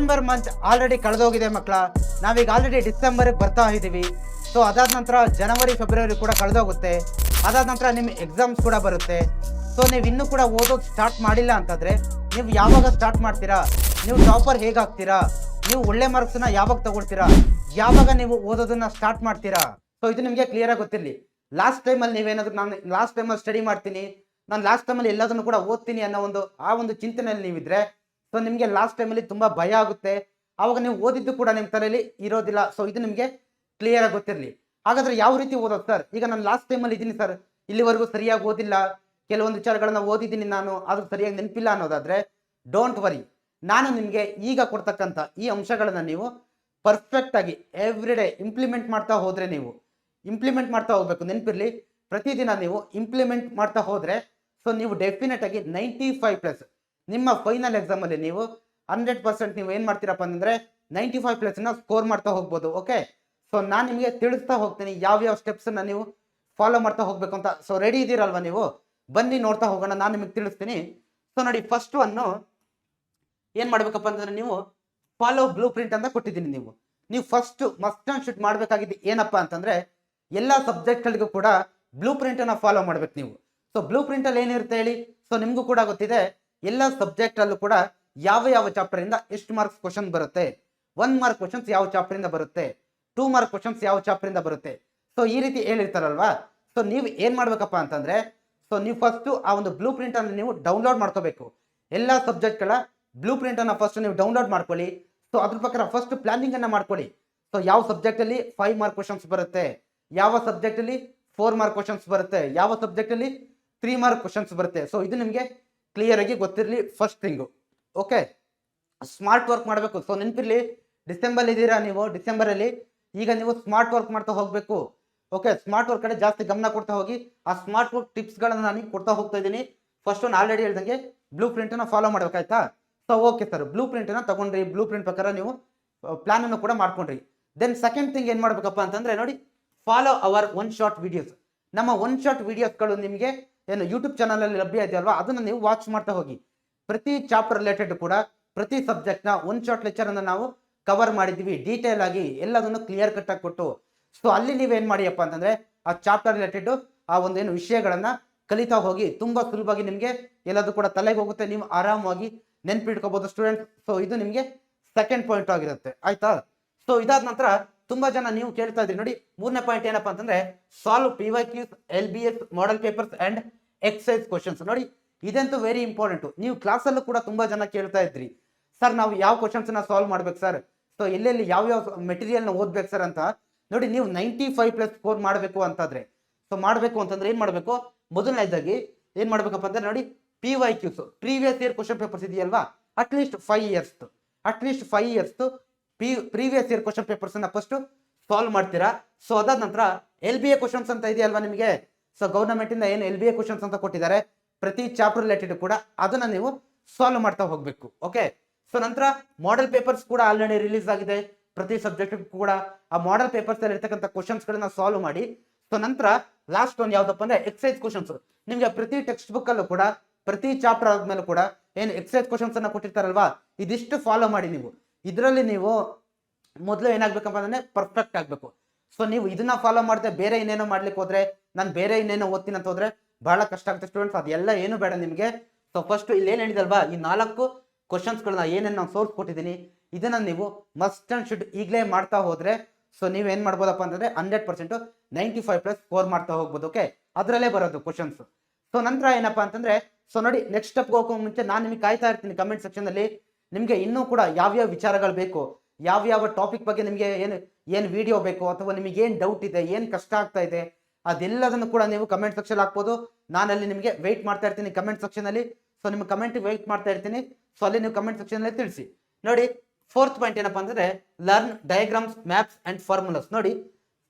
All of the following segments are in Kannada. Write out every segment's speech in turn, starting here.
ನವೆಂಬರ್ ಮಂತ್ ಆಲ್ರೆಡಿ ಕಳೆದೋಗಿದೆ ಮಕ್ಕಳ. ನಾವೀಗ ಆಲ್ರೆಡಿ ಡಿಸೆಂಬರ್ಗೆ ಬರ್ತಾ ಇದ್ದೀವಿ. ಸೊ ಅದಾದ ನಂತರ ಜನವರಿ ಫೆಬ್ರವರಿ ಕೂಡ ಕಳೆದೋಗುತ್ತೆ. ಅದಾದ ನಂತರ ನಿಮ್ಮ ಎಕ್ಸಾಮ್ಸ್ ಕೂಡ ಬರುತ್ತೆ. ಸೊ ನೀವು ಇನ್ನೂ ಕೂಡ ಓದೋದು ಸ್ಟಾರ್ಟ್ ಮಾಡಿಲ್ಲ ಅಂತಂದರೆ, ನೀವು ಯಾವಾಗ ಸ್ಟಾರ್ಟ್ ಮಾಡ್ತೀರಾ? ನೀವು ಟಾಪರ್ ಹೇಗಾಗ್ತೀರಾ? ನೀವು ಒಳ್ಳೆ ಮಾರ್ಕ್ಸನ್ನ ಯಾವಾಗ ತಗೊಳ್ತೀರಾ? ಯಾವಾಗ ನೀವು ಓದೋದನ್ನ ಸ್ಟಾರ್ಟ್ ಮಾಡ್ತೀರಾ? ಸೊ ಇದು ನಿಮಗೆ ಕ್ಲಿಯರ್ ಆಗಿ ಗೊತ್ತಿರಲಿ. ಲಾಸ್ಟ್ ಟೈಮಲ್ಲಿ ನೀವೇನಾದ್ರು ನಾನು ಲಾಸ್ಟ್ ಟೈಮಲ್ಲಿ ಸ್ಟಡಿ ಮಾಡ್ತೀನಿ. ನಾನು ಲಾಸ್ಟ್ ಟೈಮಲ್ಲಿ ಎಲ್ಲದನ್ನು ಕೂಡ ಓದ್ತೀನಿ ಅನ್ನೋ ಒಂದು, ಆ ಒಂದು ಚಿಂತನೆಯಲ್ಲಿ ನೀವಿದ್ರೆ ಸೊ ನಿಮಗೆ ಲಾಸ್ಟ್ ಟೈಮಲ್ಲಿ ತುಂಬ ಭಯ ಆಗುತ್ತೆ. ಆವಾಗ ನೀವು ಓದಿದ್ದು ಕೂಡ ನಿಮ್ಮ ತಲೆಯಲ್ಲಿ ಇರೋದಿಲ್ಲ. ಸೊ ಇದು ನಿಮಗೆ ಕ್ಲಿಯರ್ ಆಗಿ ಗೊತ್ತಿರಲಿ ಹಾಗಾದ್ರೆ ಯಾವ ರೀತಿ ಓದೋದು ಸರ್ ಈಗ ನಾನು ಲಾಸ್ಟ್ ಟೈಮಲ್ಲಿ ಇದ್ದೀನಿ ಸರ್ ಇಲ್ಲಿವರೆಗೂ ಸರಿಯಾಗಿ ಓದಿಲ್ಲ. ಕೆಲವೊಂದು ವಿಚಾರಗಳನ್ನ ಓದಿದ್ದೀನಿ ನಾನು ಅದು ಸರಿಯಾಗಿ ನೆನಪಿಲ್ಲ ಅನ್ನೋದಾದ್ರೆ ಡೋಂಟ್ ವರಿ ನಾನು ನಿಮಗೆ ಈಗ ಕೊಡ್ತಕ್ಕಂಥ ಈ ಅಂಶಗಳನ್ನು ನೀವು ಪರ್ಫೆಕ್ಟ್ ಆಗಿ ಎವ್ರಿ ಡೇ ಇಂಪ್ಲಿಮೆಂಟ್ ಮಾಡ್ತಾ ಹೋದರೆ ನೀವು ಇಂಪ್ಲಿಮೆಂಟ್ ಮಾಡ್ತಾ ಹೋಗ್ಬೇಕು. ನೆನಪಿರಲಿ, ಪ್ರತಿದಿನ ನೀವು ಇಂಪ್ಲಿಮೆಂಟ್ ಮಾಡ್ತಾ ಹೋದರೆ ಸೊ ನೀವು ಡೆಫಿನೆಟ್ ಆಗಿ ನೈಂಟಿ ಫೈವ್ ಪ್ಲಸ್ ನಿಮ್ಮ ಫೈನಲ್ ಎಕ್ಸಾಮ್ ಅಲ್ಲಿ ನೀವು ಹಂಡ್ರೆಡ್ ಪರ್ಸೆಂಟ್ ನೀವು ಏನು ಮಾಡ್ತೀರಪ್ಪ ಅಂದರೆ ನೈಂಟಿ ಫೈವ್ ಪ್ಲಸ್ನ ಸ್ಕೋರ್ ಮಾಡ್ತಾ ಹೋಗ್ಬೋದು ಓಕೆ ಸೊ ನಾನು ನಿಮಗೆ ತಿಳಿಸ್ತಾ ಹೋಗ್ತೀನಿ ಯಾವ್ಯಾವ ಸ್ಟೆಪ್ಸ್ ಅನ್ನ ನೀವು ಫಾಲೋ ಮಾಡ್ತಾ ಹೋಗ್ಬೇಕು ಅಂತ. ಸೊ ರೆಡಿ ಇದ್ದೀರಲ್ವಾ ನೀವು? ಬನ್ನಿ, ನೋಡ್ತಾ ಹೋಗೋಣ, ನಾನು ನಿಮಗೆ ತಿಳಿಸ್ತೀನಿ. ಸೊ ನೋಡಿ ಫಸ್ಟ್ ಅನ್ನು ಏನು ಮಾಡ್ಬೇಕಪ್ಪ ಅಂತಂದ್ರೆ ನೀವು ಫಾಲೋ ಬ್ಲೂ ಪ್ರಿಂಟ್ ಅಂತ ಕೊಟ್ಟಿದ್ದೀನಿ ನೀವು. ನೀವು ಫಸ್ಟ್ ಮಸ್ಟ್ ಅಂಡ್ ಶೂಟ್ ಮಾಡ್ಬೇಕಾಗಿದ್ದು ಏನಪ್ಪ ಅಂತಂದ್ರೆ ಎಲ್ಲ ಸಬ್ಜೆಕ್ಟ್ಗಳಿಗೂ ಕೂಡ ಬ್ಲೂ ಪ್ರಿಂಟನ್ನು ಫಾಲೋ ಮಾಡ್ಬೇಕು ನೀವು. ಸೊ ಬ್ಲೂ ಪ್ರಿಂಟಲ್ಲಿ ಏನಿರುತ್ತೆ ಹೇಳಿ? ಸೊ ನಿಮಗೂ ಕೂಡ ಗೊತ್ತಿದೆ. ಎಲ್ಲ ಸಬ್ಜೆಕ್ಟ್ ಅಲ್ಲೂ ಕೂಡ ಯಾವ ಯಾವ ಚಾಪ್ಟರ್ ಇಂದ ಎಷ್ಟು ಮಾರ್ಕ್ಸ್ ಕ್ವಶನ್ ಬರುತ್ತೆ? ಒನ್ ಮಾರ್ಕ್ ಕ್ವಶನ್ಸ್ ಯಾವ ಚಾಪ್ಟರ್ ಇಂದ ಬರುತ್ತೆ? ಟೂ ಮಾರ್ಕ್ ಕ್ವಶನ್ಸ್ ಯಾವ ಚಾಪ್ಟರ್ ಇಂದ ಬರುತ್ತೆ? ಸೊ ಈ ರೀತಿ ಹೇಳಿರ್ತಾರಲ್ವಾ? ಸೊ ನೀವು ಏನ್ ಮಾಡ್ಬೇಕಪ್ಪ ಅಂತಂದ್ರೆ ಸೊ ನೀವು ಫಸ್ಟ್ ಆ ಒಂದು ಬ್ಲೂ ಪ್ರಿಂಟ್ ಅನ್ನು ನೀವು ಡೌನ್ಲೋಡ್ ಮಾಡ್ಕೋಬೇಕು. ಎಲ್ಲ ಸಬ್ಜೆಕ್ಟ್ಗಳ ಬ್ಲೂ ಪ್ರಿಂಟ್ ಅನ್ನ ಫಸ್ಟ್ ನೀವು ಡೌನ್ಲೋಡ್ ಮಾಡ್ಕೊಳ್ಳಿ. ಸೊ ಅದ್ರ ಪ್ರಕಾರ ಫಸ್ಟ್ ಪ್ಲಾನಿಂಗ್ ಅನ್ನ ಮಾಡ್ಕೊಳ್ಳಿ. ಸೊ ಯಾವ ಸಬ್ಜೆಕ್ಟ್ ಅಲ್ಲಿ ಫೈವ್ ಮಾರ್ಕ್ ಕ್ವಶನ್ಸ್ ಬರುತ್ತೆ? ಯಾವ ಸಬ್ಜೆಕ್ಟ್ ಅಲ್ಲಿ ಫೋರ್ ಮಾರ್ಕ್ ಕ್ವಶನ್ಸ್ ಬರುತ್ತೆ? ಯಾವ ಸಬ್ಜೆಕ್ಟ್ ಅಲ್ಲಿ ತ್ರೀ ಮಾರ್ಕ್ ಕ್ವಶನ್ಸ್ ಬರುತ್ತೆ? ಸೊ ಇದು ನಿಮಗೆ ಕ್ಲಿಯರ್ ಆಗಿ ಗೊತ್ತಿರಲಿ first thing okay smart work ಮಾಡಬೇಕು. ಸೊ ನೆನಪಿರ್ಲಿ ಡಿಸೆಂಬರ್ ಇದ್ದೀರಾ ನೀವು? ಡಿಸೆಂಬರ್ ಅಲ್ಲಿ ಈಗ ನೀವು ಸ್ಮಾರ್ಟ್ ವರ್ಕ್ ಮಾಡ್ತಾ ಹೋಗಬೇಕು. ಓಕೆ ಸ್ಮಾರ್ಟ್ ವರ್ಕ್ ಕಡೆ ಜಾಸ್ತಿ ಗಮನ ಕೊಡ್ತಾ ಹೋಗಿ, ಆ ಸ್ಮಾರ್ಟ್ ವರ್ಕ್ ಟಿಪ್ಸ್ ಗಳನ್ನ ನಾನು ಕೊಡ್ತಾ ಹೋಗ್ತಾ ಇದ್ದೀನಿ. ಫಸ್ಟ್ ಒಂದು ಆಲ್ರೆಡಿ ಹೇಳ್ದಂಗೆ ಬ್ಲೂ ಪ್ರಿಂಟನ್ನು ಫಾಲೋ ಮಾಡ್ಬೇಕಾಯ್ತಾ ಸೊ ಓಕೆ ಸರ್ ಬ್ಲೂ ಪ್ರಿಂಟನ್ನು ತಗೊಂಡ್ರಿ. ಬ್ಲೂ ಪ್ರಿಂಟ್ ಪ್ರಕಾರ ನೀವು ಪ್ಲಾನ್ ಅನ್ನು ಕೂಡ ಮಾಡ್ಕೊಂಡ್ರಿ. ದೆನ್ ಸೆಕೆಂಡ್ ಥಿಂಗ್ ಏನು ಮಾಡಬೇಕಪ್ಪ ಅಂತಂದ್ರೆ ನೋಡಿ follow our one short videos ನಮ್ಮ ಒನ್ ಶಾರ್ಟ್ ವಿಡಿಯೋಸ್ಗಳು ನಿಮಗೆ ಏನು ಯೂಟ್ಯೂಬ್ ಚಾನಲ್ ಅಲ್ಲಿ ಲಭ್ಯ ಇದೆಯಲ್ವಾ? ಅದನ್ನ ನೀವು ವಾಚ್ ಮಾಡ್ತಾ ಹೋಗಿ. ಪ್ರತಿ ಚಾಪ್ಟರ್ ರಿಲೇಟೆಡ್ ಕೂಡ, ಪ್ರತಿ ಸಬ್ಜೆಕ್ಟ್ನ ಒನ್ ಶಾರ್ಟ್ ಲೆಕ್ಚರ್ ಅನ್ನ ನಾವು ಕವರ್ ಮಾಡಿದ್ವಿ ಡೀಟೇಲ್ ಆಗಿ ಎಲ್ಲದನ್ನು ಕ್ಲಿಯರ್ ಕಟ್ ಆಗಿ ಕೊಟ್ಟು. ಸೊ ಅಲ್ಲಿ ನೀವೇನು ಮಾಡಿಯಪ್ಪ ಅಂತಂದ್ರೆ, ಆ ಚಾಪ್ಟರ್ ರಿಲೇಟೆಡ್ ಆ ಒಂದೇನು ವಿಷಯಗಳನ್ನ ಕಲಿತಾ ಹೋಗಿ, ತುಂಬಾ ಸುಲಭವಾಗಿ ನಿಮಗೆ ಎಲ್ಲದೂ ಕೂಡ ತಲೆಗೆ ಹೋಗುತ್ತೆ. ನೀವು ಆರಾಮಾಗಿ ನೆನ್ಪಿಟ್ಕೋಬೋದು ಸ್ಟೂಡೆಂಟ್ ಸೊ ಇದು ನಿಮಗೆ ಸೆಕೆಂಡ್ ಪಾಯಿಂಟ್ ಆಗಿರುತ್ತೆ. ಆಯ್ತಾ? ಸೊ ಇದಾದ ನಂತರ ತುಂಬಾ ಜನ ನೀವು ಕೇಳ್ತಾ ಇದ್ರಿ ನೋಡಿ. ಮೂರನೇ ಪಾಯಿಂಟ್ ಏನಪ್ಪಾ ಅಂತಂದ್ರೆ solve P Y Qs L B S model papers and exercise questions ನೋಡಿ, ಇದಂತೂ ವೆರಿ ಇಂಪಾರ್ಟೆಂಟ್ ನೀವು ಕ್ಲಾಸಲ್ಲೂ ಕೂಡ ತುಂಬಾ ಜನ ಕೇಳ್ತಾ ಇದ್ರಿ. ಸರ್ ನಾವು ಯಾವ ಕ್ವಶನ್ಸ್ನ ಸಾಲ್ವ್ ಮಾಡ್ಬೇಕು ಸರ್ ಸೊ ಎಲ್ಲೆಲ್ಲಿ ಯಾವ ಯಾವ ಮೆಟೀರಿಯಲ್ನ ಓದ್ಬೇಕು ಸರ್ ಅಂತ? ನೋಡಿ, ನೀವು ನೈಂಟಿ ಫೈವ್ ಪ್ಲಸ್ ಸ್ಕೋರ್ ಮಾಡಬೇಕು ಅಂತಂದ್ರೆ. ಸೊ ಮಾಡಬೇಕು ಅಂತಂದ್ರೆ ಏನ್ ಮಾಡಬೇಕು? ಮೊದಲನೇದಾಗಿ ಏನ್ ಮಾಡ್ಬೇಕಪ್ಪ ಅಂದ್ರೆ, ನೋಡಿ P Y Qs previous year question papers ಇದೆಯಲ್ವಾ? At least five years at least five years P previous year question papers ಅನ್ನ ಫಸ್ಟ್ ಸಾಲ್ವ್ ಮಾಡ್ತೀರಾ? ಸೊ ಅದಾದ ನಂತರ ಎಲ್ ಬಿ ಎ ಕ್ವಶನ್ಸ್ ಅಂತ ಇದೆಯಲ್ವಾ ನಿಮಗೆ? ಸೊ ಗೌರ್ಮೆಂಟ್ ಇಂದ ಏನು ಎಲ್ ಬಿ ಎ ಕ್ವಶನ್ಸ್ ಅಂತ ಕೊಟ್ಟಿದ್ದಾರೆ. ಪ್ರತಿ ಚಾಪ್ಟರ್ ರಿಲೇಟೆಡ್ ಕೂಡ ಅದನ್ನ ನೀವು ಸಾಲ್ವ್ ಮಾಡ್ತಾ ಹೋಗಬೇಕು. ಓಕೆ ಸೊ ನಂತರ ಮಾಡೆಲ್ ಪೇಪರ್ಸ್ ಕೂಡ ಆಲ್ರೆಡಿ ರಿಲೀಸ್ ಆಗಿದೆ. ಪ್ರತಿ ಸಬ್ಜೆಕ್ಟ್ ಕೂಡ ಆ ಮಾಡೆಲ್ ಪೇಪರ್ಸ್ ಅಲ್ಲಿ ಇರ್ತಕ್ಕಂಥ ಕ್ವಶನ್ಸ್ ಗಳನ್ನ ಸಾಲ್ವ್ ಮಾಡಿ. ಸೊ ನಂತರ ಲಾಸ್ಟ್ ಒಂದು ಯಾವ್ದಪ್ಪ ಅಂದ್ರೆ ಎಕ್ಸೈಸ್ ಕ್ವಶನ್ಸ್ ನಿಮ್ಗೆ ಪ್ರತಿ ಟೆಕ್ಸ್ಟ್ ಬುಕ್ ಅಲ್ಲೂ ಕೂಡ, ಪ್ರತಿ ಚಾಪ್ಟರ್ ಆದ್ಮೇಲೆ ಕೂಡ ಏನು ಎಕ್ಸೈಸ್ ಕ್ವಶನ್ಸ್ ಅನ್ನ ಕೊಟ್ಟಿರ್ತಾರಲ್ವಾ, ಇದಿಷ್ಟು ಫಾಲೋ ಮಾಡಿ ನೀವು. ಇದರಲ್ಲಿ ನೀವು ಮೊದಲು ಏನಾಗ್ಬೇಕಪ್ಪ ಅಂದ್ರೆ ಪರ್ಫೆಕ್ಟ್ ಆಗ್ಬೇಕು. ಸೊ ನೀವು ಇದನ್ನ ಫಾಲೋ ಮಾಡದೆ ಬೇರೆ ಇನ್ನೇನೋ ಮಾಡ್ಲಿಕ್ಕೆ ಹೋದ್ರೆ ನಾನು ಬೇರೆ ಇನ್ನೇನೋ ಓದ್ತೀನಿ ಅಂತ ಹೋದ್ರೆ ಬಹಳ ಕಷ್ಟ ಆಗುತ್ತೆ ಸ್ಟೂಡೆಂಟ್ಸ್ ಅದೆಲ್ಲ ಏನು ಬೇಡ ನಿಮಗೆ. ಸೊ ಫಸ್ಟ್ ಇಲ್ಲಿ ಏನ್ ಹೇಳಿದಲ್ವಾ ಈ ನಾಲ್ಕು ಕ್ವಶನ್ಸ್ಗಳನ್ನ ಏನೇನು ನಾನು ಸೋರ್ಸ್ ಕೊಟ್ಟಿದ್ದೀನಿ, ಇದನ್ನ ನೀವು ಮಸ್ಟ್ ಅಂಡ್ ಶುಡ್ ಈಗಲೇ ಮಾಡ್ತಾ ಹೋದ್ರೆ ಸೊ ನೀವು ಏನ್ ಮಾಡ್ಬೋದಪ್ಪ ಅಂತಂದ್ರೆ hundred percent ninety five plus score ಮಾಡ್ತಾ ಹೋಗ್ಬೋದು ಓಕೆ ಅದರಲ್ಲೇ ಬರೋದು ಕ್ವಶನ್ಸ್ ಸೊ ನಂತರ ಏನಪ್ಪ ಅಂತಂದ್ರೆ ಸೊ ನೋಡಿ ನೆಕ್ಸ್ಟ್ ಸ್ಟೆಪ್ ಹೋಗೋ ಮುಂಚೆ ನಾನು ನಿಮಗೆ ಕಾಯ್ತಾ ಇರ್ತೀನಿ ಕಮೆಂಟ್ ಸೆಕ್ಷನ್ ಅಲ್ಲಿ. ನಿಮಗೆ ಇನ್ನೂ ಕೂಡ ಯಾವ್ಯಾವ ವಿಚಾರಗಳು ಬೇಕು, ಯಾವ್ಯಾವ ಟಾಪಿಕ್ ಬಗ್ಗೆ ನಿಮಗೆ ಏನು ಏನು ವಿಡಿಯೋ ಬೇಕು, ಅಥವಾ ನಿಮಗೆ ಏನು ಡೌಟ್ ಇದೆ, ಏನು ಕಷ್ಟ ಆಗ್ತಾ ಇದೆ ಅದೆಲ್ಲದನ್ನು ಕೂಡ ನೀವು ಕಮೆಂಟ್ ಸೆಕ್ಷನ್ ಹಾಕ್ಬೋದು. ನಾನಲ್ಲಿ ನಿಮಗೆ ವೆಯ್ಟ್ ಮಾಡ್ತಾ ಇರ್ತೀನಿ ಕಮೆಂಟ್ ಸೆಕ್ಷನ್ ಅಲ್ಲಿ. ಸೊ ನಿಮ್ಮ ಕಮೆಂಟ್ ವೆಯ್ಟ್ ಮಾಡ್ತಾ ಇರ್ತೀನಿ. ಸೊ ಅಲ್ಲಿ ನೀವು ಕಮೆಂಟ್ ಸೆಕ್ಷನ್ ಅಲ್ಲಿ ತಿಳಿಸಿ. ನೋಡಿ ಫೋರ್ತ್ ಪಾಯಿಂಟ್ ಏನಪ್ಪಾ ಅಂದರೆ learn diagrams maps and formulas ನೋಡಿ,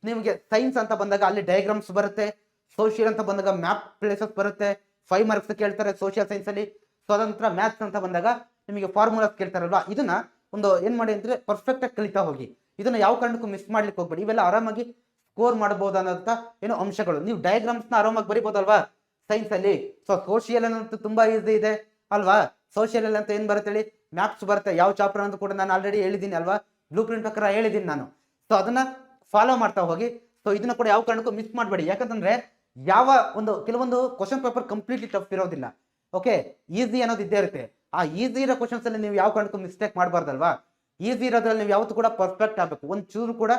ನಿಮಗೆ ಸೈನ್ಸ್ ಅಂತ ಬಂದಾಗ ಅಲ್ಲಿ ಡಯಾಗ್ರಾಮ್ಸ್ ಬರುತ್ತೆ. ಸೋಷಿಯಲ್ ಅಂತ ಬಂದಾಗ ಮ್ಯಾಪ್ ಪ್ಲೇಸಸ್ ಬರುತ್ತೆ. ಫೈವ್ ಮಾರ್ಕ್ಸ್ ಕೇಳ್ತಾರೆ ಸೋಷಿಯಲ್ ಸೈನ್ಸ್ ಅಲ್ಲಿ. ಸೊ ಅದಂತರ ಮ್ಯಾಥ್ಸ್ ಅಂತ ಬಂದಾಗ ನಿಮಗೆ ಫಾರ್ಮುಲಾಸ್ ಕೇಳ್ತಾರಲ್ವಾ? ಇದನ್ನ ಒಂದು ಏನ್ ಮಾಡಿ ಅಂದ್ರೆ ಪರ್ಫೆಕ್ಟ್ ಆಗಿ ಕಲಿತಾ ಹೋಗಿ. ಇದನ್ನ ಯಾವ ಕಾರಣಕ್ಕೂ ಮಿಸ್ ಮಾಡ್ಲಿಕ್ಕೆ ಹೋಗ್ಬೇಡಿ. ಇವೆಲ್ಲ ಆರಾಮಾಗಿ ಸ್ಕೋರ್ ಮಾಡಬಹುದಾದಂತ ಏನು ಅಂಶಗಳು. ನೀವು ಡಯಾಗ್ರಾಮ್ಸ್ನ ಆರಾಮಾಗಿ ಬರಿಬೋದಲ್ವಾ ಸೈನ್ಸ್ ಅಲ್ಲಿ. ಸೊ ಸೋಷಿಯಲ್ ಅನ್ನೋದು ತುಂಬಾ ಈಸಿ ಇದೆ. ಅಲ್ವಾ? ಸೋಷಿಯಲ್ ಅಂತ ಏನು ಬರುತ್ತೆ ಹೇಳಿ? ಮ್ಯಾಪ್ಸ್ ಬರುತ್ತೆ. ಯಾವ ಚಾಪ್ಟರ್ ಅಂತ ಕೂಡ ನಾನು ಆಲ್ರೆಡಿ ಹೇಳಿದ್ದೀನಿ ಅಲ್ವಾ? ಬ್ಲೂ ಪ್ರಿಂಟ್ ಪ್ರಕಾರ ಹೇಳಿದ್ದೀನಿ ನಾನು. ಸೊ ಅದನ್ನ ಫಾಲೋ ಮಾಡ್ತಾ ಹೋಗಿ. ಸೊ ಇದನ್ನ ಕೂಡ ಯಾವ ಕಾರಣಕ್ಕೂ ಮಿಸ್ ಮಾಡಬೇಡಿ. ಯಾಕಂತಂದ್ರೆ ಯಾವ ಒಂದು ಕೆಲವೊಂದು ಕ್ವಶನ್ ಪೇಪರ್ ಕಂಪ್ಲೀಟ್ಲಿ ಟಫ್ ಇರೋದಿಲ್ಲ. ಓಕೆ ಈಸಿ ಅನ್ನೋದು ಇದ್ದೇ ಇರುತ್ತೆ. ಆ ಈಸಿ ಇರೋ ಕ್ವಶನ್ಸ್ ಅಲ್ಲಿ ನೀವು ಯಾವ ಕಾರಣಕ್ಕೂ ಮಿಸ್ಟೇಕ್ ಮಾಡಬಾರ್ದಲ್ವಾ? ಈಸಿ ಇರೋದ್ರಲ್ಲಿ ನೀವು ಯಾವತ್ತೂ ಕೂಡ ಪರ್ಫೆಕ್ಟ್ ಆಗಬೇಕು. ಒಂದು ಚೂರು ಕೂಡ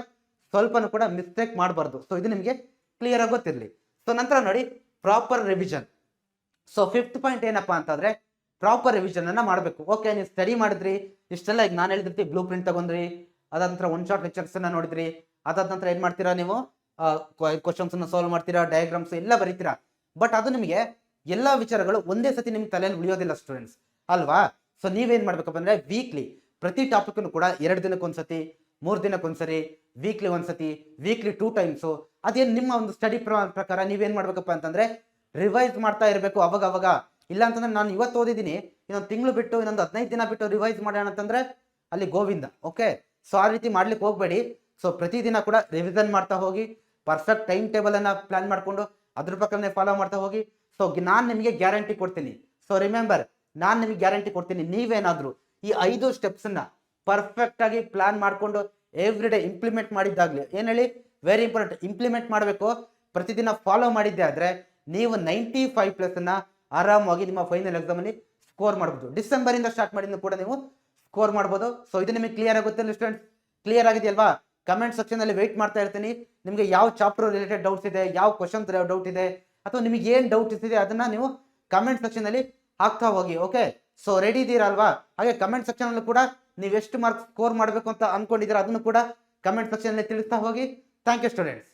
ಸ್ವಲ್ಪನೂ ಕೂಡ ಮಿಸ್ಟೇಕ್ ಮಾಡಬಾರ್ದು. ಸೊ ಇದು ನಿಮಗೆ ಕ್ಲಿಯರ್ ಆಗಿ ಗೊತ್ತಿರಲಿ. ಸೊ ನಂತರ ನೋಡಿ proper revision so fifth point ಏನಪ್ಪಾ ಅಂತಂದ್ರೆ ಪ್ರಾಪರ್ ರಿವಿಷನ್ ಅನ್ನ ಮಾಡಬೇಕು. ಓಕೆ ನೀವು ಸ್ಟಡಿ ಮಾಡಿದ್ರಿ, ಇಷ್ಟೆಲ್ಲ ಈಗ ನಾನು ಹೇಳಿದಿರ್ತೀವಿ ಬ್ಲೂ ಪ್ರಿಂಟ್ ತಗೊಂಡ್ರಿ, ಅದಾದ ನಂತರ ಒನ್ ಶಾರ್ಟ್ ಲೆಕ್ಚರ್ಸ್ ಅನ್ನ ನೋಡಿದ್ರಿ, ಅದಾದ ನಂತರ ಏನ್ ಮಾಡ್ತೀರಾ ನೀವು? ಕ್ವಶನ್ಸ್ ಅನ್ನ ಸಾಲ್ವ್ ಮಾಡ್ತೀರಾ ಡಯಾಗ್ರಾಮ್ಸ್ ಎಲ್ಲ ಬರೀತೀರಾ? ಬಟ್ ಅದು ನಿಮಗೆ ಎಲ್ಲಾ ವಿಚಾರಗಳು ಒಂದೇ ಸತಿ ನಿಮ್ಗೆ ತಲೆಯಲ್ಲಿ ಉಳಿಯೋದಿಲ್ಲ ಸ್ಟೂಡೆಂಟ್ಸ್ ಅಲ್ವಾ? ಸೊ ನೀವೇನ್ ಮಾಡ್ಬೇಕಪ್ಪ ಅಂದ್ರೆ ವೀಕ್ಲಿ ಪ್ರತಿ ಟಾಪಿಕ್ ಕೂಡ ಎರಡು ದಿನಕ್ಕೊಂದ್ಸತಿ ಮೂರು ದಿನಕ್ಕೊಂದ್ಸರಿ ವೀಕ್ಲಿ ಒಂದ್ಸತಿ ವೀಕ್ಲಿ ಟೂ ಟೈಮ್ಸು ಅದೇನು ನಿಮ್ಮ ಒಂದು ಸ್ಟಡಿ ಪ್ರಕಾರ ನೀವೇನು ಮಾಡ್ಬೇಕಪ್ಪ ಅಂತಂದ್ರೆ ರಿವೈಸ್ ಮಾಡ್ತಾ ಇರಬೇಕು ಅವಾಗ ಅವಾಗ. ಇಲ್ಲ ಅಂತಂದ್ರೆ ನಾನು ಇವತ್ತು ಓದಿದ್ದೀನಿ, ಇನ್ನೊಂದು ತಿಂಗಳು ಬಿಟ್ಟು ಇನ್ನೊಂದು ಹದಿನೈದು ದಿನ ಬಿಟ್ಟು ರಿವೈಸ್ ಮಾಡೋಣ ಅಂತಂದ್ರೆ ಅಲ್ಲಿ ಗೋವಿಂದ ಓಕೆ ಸೊ ಆ ರೀತಿ ಮಾಡ್ಲಿಕ್ಕೆ ಹೋಗ್ಬೇಡಿ. ಸೊ ಪ್ರತಿದಿನ ಕೂಡ ರಿವಿಸನ್ ಮಾಡ್ತಾ ಹೋಗಿ ಪರ್ಫೆಕ್ಟ್ ಟೈಮ್ ಟೇಬಲ್ ಅನ್ನ ಪ್ಲಾನ್ ಮಾಡ್ಕೊಂಡು ಅದ್ರ ಪ್ರಕಾರನೇ ಫಾಲೋ ಮಾಡ್ತಾ ಹೋಗಿ. ಸೊ ನಾನು ನಿಮಗೆ ಗ್ಯಾರಂಟಿ ಕೊಡ್ತೀನಿ. ಸೊ ರಿಮೆಂಬರ್ ನಾನು ನಿಮಗೆ ಗ್ಯಾರಂಟಿ ಕೊಡ್ತೀನಿ. ನೀವೇನಾದ್ರೂ ಈ ಐದು ಸ್ಟೆಪ್ಸ್ ಅನ್ನ ಪರ್ಫೆಕ್ಟ್ ಆಗಿ ಪ್ಲಾನ್ ಮಾಡಿಕೊಂಡು ಎವ್ರಿ ಡೇ ಇಂಪ್ಲಿಮೆಂಟ್ ಮಾಡಿದ್ದಾಗ್ಲಿ. ಏನ್ ಹೇಳಿ? ವೆರಿ ಇಂಪಾರ್ಟೆಂಟ್ ಇಂಪ್ಲಿಮೆಂಟ್ ಮಾಡಬೇಕು. ಪ್ರತಿದಿನ ಫಾಲೋ ಮಾಡಿದ್ದೆ ಆದ್ರೆ ನೀವು ನೈಂಟಿ ಫೈವ್ ಪ್ಲಸ್ ಅನ್ನ ಆರಾಮಾಗಿ ನಿಮ್ಮ ಫೈನಲ್ ಎಕ್ಸಾಮ್ ಅಲ್ಲಿ ಸ್ಕೋರ್ ಮಾಡಬಹುದು ಡಿಸೆಂಬರ್ ಇಂದ ಸ್ಟಾರ್ಟ್ ಮಾಡಿದ್ರು ಕೂಡ ನೀವು ಸ್ಕೋರ್ ಮಾಡ್ಬೋದು. ಸೊ ಇದು ನಿಮಗೆ ಕ್ಲಿಯರ್ ಆಗುತ್ತೆ ಸ್ಟೂಡೆಂಟ್ಸ್ ಕ್ಲಿಯರ್ ಆಗಿದೆಯಲ್ವಾ? ಕಮೆಂಟ್ ಸೆಕ್ಷನ್ ಅಲ್ಲಿ ವೆಯ್ಟ್ ಮಾಡ್ತಾ ಇರ್ತೀನಿ. ನಿಮಗೆ ಯಾವ ಚಾಪ್ಟರ್ ರಿಲೇಟೆಡ್ ಡೌಟ್ಸ್ ಇದೆ, ಯಾವ ಕ್ವಶನ್ ಡೌಟ್ ಇದೆ, ಅಥವಾ ನಿಮಗೆ ಏನ್ ಡೌಟ್ ಇದೆ ಅದನ್ನ ನೀವು ಕಮೆಂಟ್ ಸೆಕ್ಷನ್ ಅಲ್ಲಿ ಹಾಕ್ತಾ ಹೋಗಿ ಓಕೆ ಸೊ ರೆಡಿ ಇದೀರಲ್ವಾ ಹಾಗೆ ಕಮೆಂಟ್ ಸೆಕ್ಷನ್ ಅಲ್ಲೂ ಕೂಡ ನೀವು ಎಷ್ಟು ಮಾರ್ಕ್ಸ್ ಸ್ಕೋರ್ ಮಾಡಬೇಕು ಅಂತ ಅಂದ್ಕೊಂಡಿದ್ದೀರಾ ಅದನ್ನು ಕೂಡ ಕಮೆಂಟ್ ಸೆಕ್ಷನ್ ಅಲ್ಲಿ ತಿಳಿಸ್ತಾ ಹೋಗಿ. Thank you students